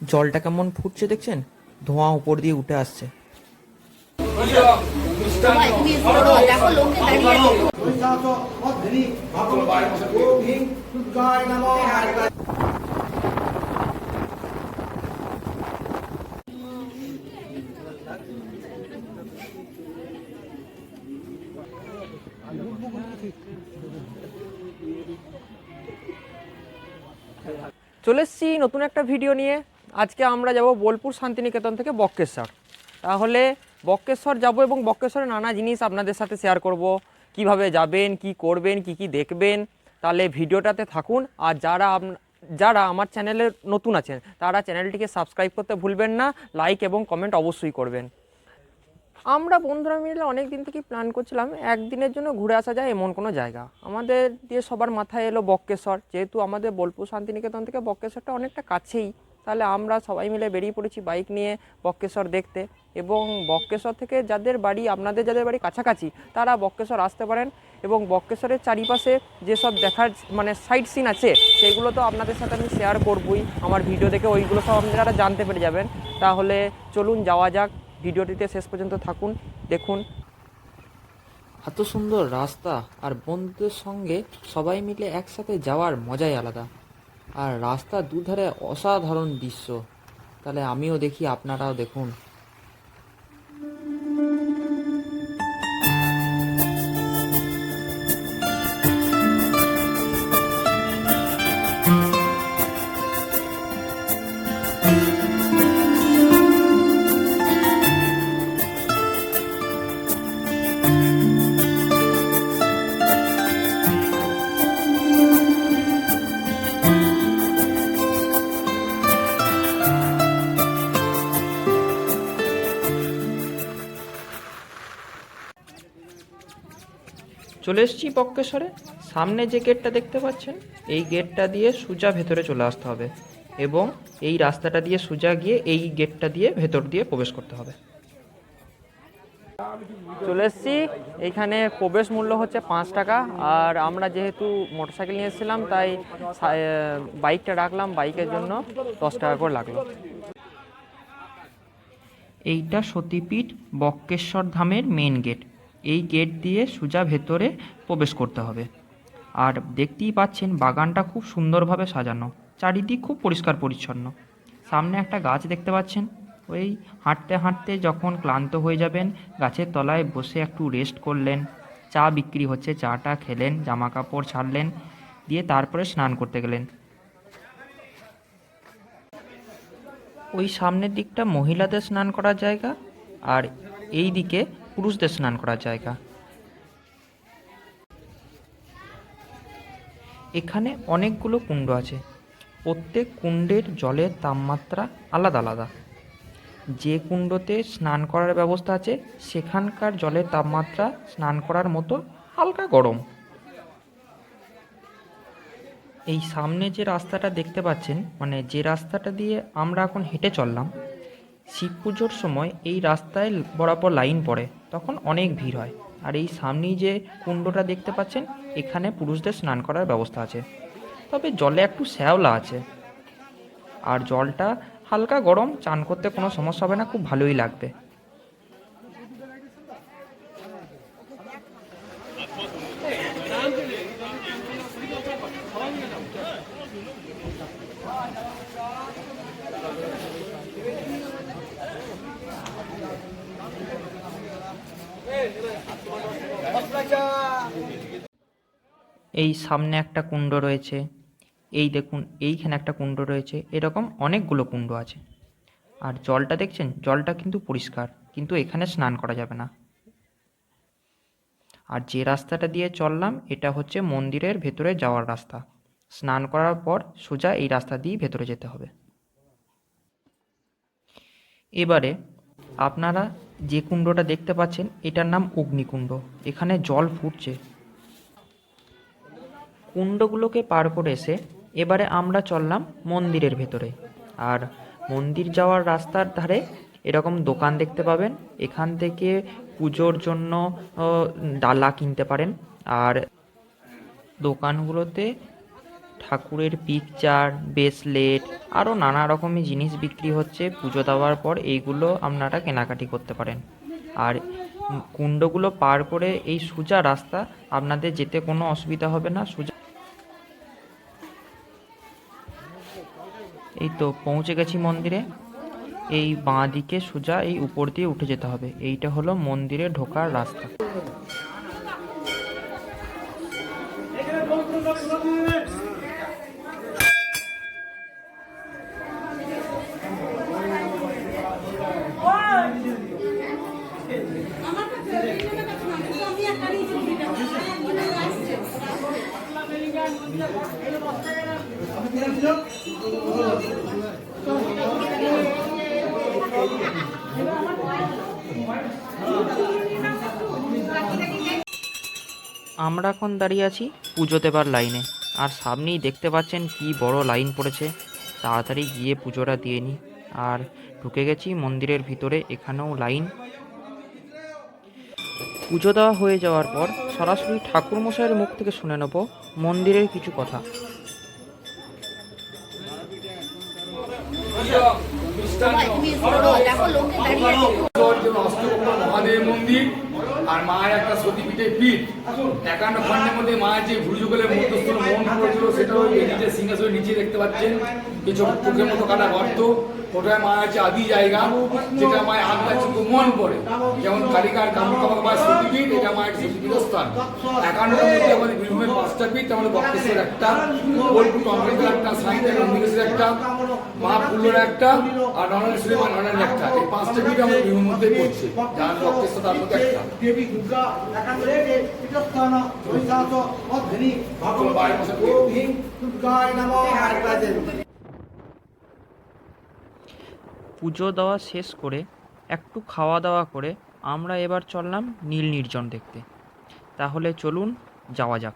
জলটা কেমন ফুটছে দেখছেন ধোঁয়া উপর দিয়ে উঠে আসছে। চলে এসেছি নতুন একটা ভিডিও নিয়ে আজকে আমরা যাব বোলপুর শান্তিনিকেতন থেকে বক্কেশ্বর। তাহলে বক্কেশ্বর যাব এবং বক্কেশ্বরের নানা জিনিস আপনাদের সাথে শেয়ার করব। কীভাবে যাবেন, কি করবেন, কি কি দেখবেন, তাহলে ভিডিওটাতে থাকুন। আর যারা যারা আমার চ্যানেলে নতুন আছেন, তারা চ্যানেলটিকে সাবস্ক্রাইব করতে ভুলবেন না লাইক এবং কমেন্ট অবশ্যই করবেন। আমরা বন্ধুরা মিলে অনেক দিন থেকেই প্ল্যান করছিলাম, একদিনের জন্য ঘুরে আসা যায় এমন কোনো জায়গা। আমাদের দিয়ে সবার মাথায় এলো বক্কেশ্বর, যেহেতু আমাদের বোলপুর শান্তিনিকেতন থেকে বক্কেশ্বরটা অনেকটা কাছেই। তাহলে আমরা সবাই মিলে বেরিয়ে পড়েছি বাইক নিয়ে বক্কেশ্বর দেখতে। এবং বক্কেশ্বর থেকে যাদের বাড়ি, আপনাদের যাদের বাড়ি কাছাকাছি, তারা বক্কেশ্বর আসতে পারেন। এবং বক্কেশ্বরের চারিপাশে যেসব দেখার মানে সাইট সিন আছে, সেগুলো তো আপনাদের সাথে আমি শেয়ার করবই। আমার ভিডিও দেখে ওইগুলো সব আপনারা জানতে পেরে যাবেন। তাহলে চলুন, যাওয়া যাক। ভিডিওটিতে শেষ পর্যন্ত থাকুন, দেখুন। এত সুন্দর রাস্তা আর বন্ধুদের সঙ্গে সবাই মিলে একসাথে যাওয়ার মজাই আলাদা। আর রাস্তার দুধারে অসাধারণ দৃশ্য। তাহলে আমিও দেখি আপনারাও দেখুন। চলে এসেছি বক্কেশ্বরে। সামনে যে গেটটা দেখতে পাচ্ছেন এই গেটটা দিয়ে সোজা ভেতরে চলে আসতে হবে এবং এই রাস্তাটা দিয়ে সোজা গিয়ে এই গেটটা দিয়ে ভেতর দিয়ে প্রবেশ করতে হবে। চলে এসেছি। এইখানে প্রবেশ মূল্য হচ্ছে পাঁচ টাকা। আর আমরা যেহেতু মোটরসাইকেল নিয়ে এসেছিলাম তাই বাইকটা রাখলাম বাইকের জন্য দশ টাকা করে লাগল। এইটা সতীপীঠ বক্কেশ্বর ধামের মেন গেট এই গেট দিয়ে সোজা ভেতরে প্রবেশ করতে হবে। আর দেখতেই পাচ্ছেন বাগানটা খুব সুন্দরভাবে সাজানো। চারিদিক খুব পরিষ্কার পরিচ্ছন্ন। সামনে একটা গাছ দেখতে পাচ্ছেন। ওই হাঁটতে হাঁটতে যখন ক্লান্ত হয়ে যাবেন, গাছের তলায় বসে একটু রেস্ট করলেন। চা বিক্রি হচ্ছে, চাটা খেলেন জামা কাপড় ছাড়লেন, দিয়ে তারপরে স্নান করতে গেলেন। ওই সামনের দিকটা মহিলাদের স্নান করার জায়গা, আর এই দিকে পুরুষদের স্নান করার জায়গা। এখানে অনেকগুলো কুণ্ড আছে। প্রত্যেক কুণ্ডের জলের তাপমাত্রা আলাদা আলাদা। যে কুণ্ডতে স্নান করার ব্যবস্থা আছে, সেখানকার জলের তাপমাত্রা স্নান করার মতো হালকা গরম। এই সামনে যে রাস্তাটা দেখতে পাচ্ছেন মানে যে রাস্তাটা দিয়ে আমরা এখন হেঁটে চললাম, শিব পুজোর সময় এই রাস্তায় বরাবর লাইন পড়ে। তখন অনেক ভিড় হয়। আর এই সামনেই যে কুণ্ডটা দেখতে পাচ্ছেন, এখানে পুরুষদের স্নান করার ব্যবস্থা আছে। তবে জলে একটু শ্যাওলা আছে। আর জলটা হালকা গরম, চান করতে কোনো সমস্যা হবে না, খুব ভালোই লাগবে। এই সামনে একটা কুণ্ড রয়েছে, এই দেখুন এইখানে একটা কুণ্ড রয়েছে, এরকম অনেকগুলো কুণ্ড আছে। আর জলটা দেখছেন? জলটা কিন্তু পরিষ্কার, কিন্তু এখানে স্নান করা যাবে না। আর যে রাস্তাটা দিয়ে চললাম, এটা হচ্ছে মন্দিরের ভেতরে যাওয়ার রাস্তা। স্নান করার পর সোজা এই রাস্তা দিয়েই ভেতরে যেতে হবে। এবারে আপনারা যে কুণ্ডটা দেখতে পাচ্ছেন, এটার নাম অগ্নিকুণ্ড। এখানে জল ফুটছে। কুণ্ডগুলোকে পার করে এসে এবারে আমরা চললাম মন্দিরের ভেতরে। আর মন্দির যাওয়ার রাস্তার ধারে এরকম দোকান দেখতে পাবেন। এখান থেকে পুজোর জন্য ডালা কিনতে পারেন। আর দোকানগুলোতে ঠাকুরের পিকচার ব্রেসলেট আরও নানা রকমের জিনিস বিক্রি হচ্ছে। পুজো দেওয়ার পর এইগুলো আপনারা কেনাকাটি করতে পারেন। আর কুণ্ডগুলো পার করে এই সোজা রাস্তা আপনাদের যেতে কোনো অসুবিধা হবে না। সোজা এই তো পৌঁছে গেছি মন্দিরে। এই বাঁ দিকে সোজা এই উপর দিয়ে উঠে যেতে হবে। এইটা হলো মন্দিরে ঢোকার রাস্তা। আমরা এখন দাঁড়িয়ে আছি পুজো দেবার লাইনে। আর সামনেই দেখতে পাচ্ছেন কি বড় লাইন পড়েছে। তাড়াতাড়ি গিয়ে পুজোটা দিয়ে নিই আর ঢুকে গেছি মন্দিরের ভিতরে, এখানেও লাইন। পুজো দেওয়া হয়ে যাওয়ার পর সরাসরি ঠাকুরমশাইয়ের মুখ থেকে শুনে নেব মন্দিরের কিছু কথা। মহাদেব মন্দির আর মায়ের একটা সতীপীঠের পীঠ। একান্ন খণ্ডের মধ্যে মায়ের যে ভুজুগলের যুগলে মন করেছিল সেটাও যে সিংহাসনের নিচে দেখতে পাচ্ছেন। কিছু চোখের মতো কাটা গর্ত। ওটায় মায়ের আছে আদি জায়গা যেটা মায়ের আত্মার চোখে মন পড়ে। যেমন কালিকার কামকামক মায়ের সতীপীঠ এটা মায়ের সতীপীঠ স্থান একান্নটার মধ্যে আমাদের বীরভূমের পাঁচটা পীঠ আমাদের বক্রেশ্বর একটা বোলপুর অমৃতের একটা সাইন্সের অমৃতের একটা মা ফুল্লোর একটা আর নরেন্দ্র মা নরেন্দ্র একটা। এই পাঁচটা পীঠ আমাদের বীরভূমের মধ্যে পড়ছে। যার বক্রেশ্বর তার মধ্যে একটা। দেবী দুর্গা একাগ্রে পীঠস্থান ঐশাস অধ্বনি ভগবতী দুর্গায় নমঃ। পুজো দেওয়া শেষ করে, একটু খাওয়া দাওয়া করে আমরা এবার চললাম নীল নির্জন দেখতে। তাহলে চলুন, যাওয়া যাক।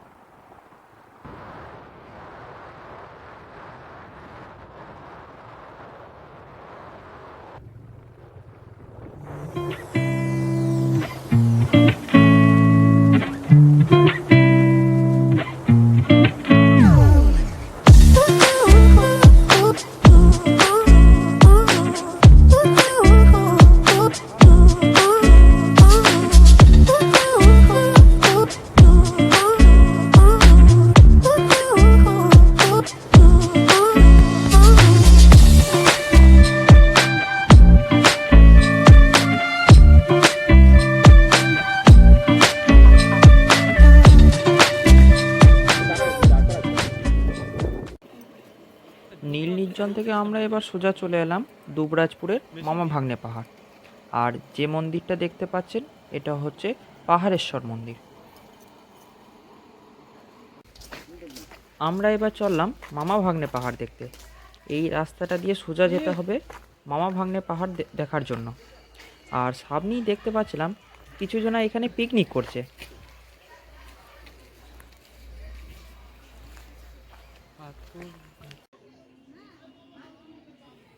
নীল নির্জন থেকে আমরা এবার সোজা চলে এলাম দুবরাজপুরের মামা ভাগ্নে পাহাড়। আর যে মন্দিরটা দেখতে পাচ্ছেন, এটা হচ্ছে পাহাড়েশ্বর মন্দির। আমরা এবার চললাম মামা ভাগ্নে পাহাড় দেখতে। এই রাস্তাটা দিয়ে সোজা যেতে হবে মামা ভাগ্নে পাহাড় দেখার জন্য। আর সামনেই দেখতে পাচ্ছিলাম, কিছু জনা এখানে পিকনিক করছে।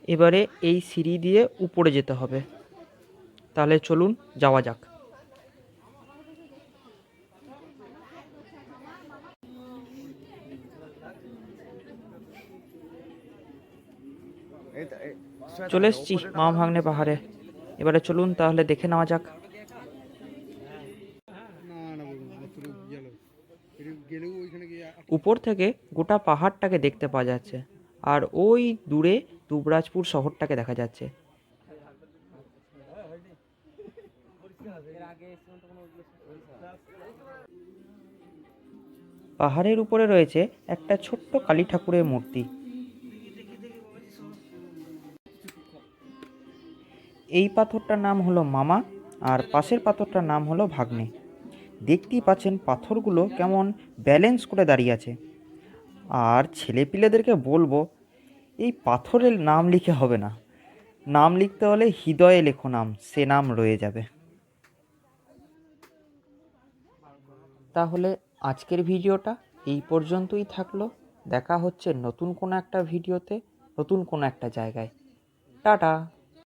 এবারে এই সিঁড়ি দিয়ে উপরে যেতে হবে। তাহলে চলুন, যাওয়া যাক। চলে এসছি মা ভাঙনে পাহাড়ে। এবারে চলুন, তাহলে দেখে নেওয়া যাক। উপর থেকে গোটা পাহাড়টাকে দেখতে পাওয়া যাচ্ছে। আর ওই দূরে দুবরাজপুর শহরটাকে দেখা যাচ্ছে। পাহাড়ের উপরে রয়েছে একটা ছোট্ট কালী ঠাকুরের মূর্তি। এই পাথরটার নাম হলো মামা আর পাশের পাথরটার নাম হলো ভাগ্নে। দেখতেই পাচ্ছেন পাথরগুলো কেমন ব্যালেন্স করে দাঁড়িয়ে আছে। আর ছেলেপিলেদেরকে বলব এই পাথরের নাম লিখে হবে না। নাম লিখতে হলে হৃদয়ে লেখো নাম, সে নাম রয়ে যাবে। তাহলে আজকের ভিডিওটা এই পর্যন্তই থাকল। দেখা হচ্ছে নতুন কোনো একটা ভিডিওতে, নতুন কোনো একটা জায়গায়। টাটা!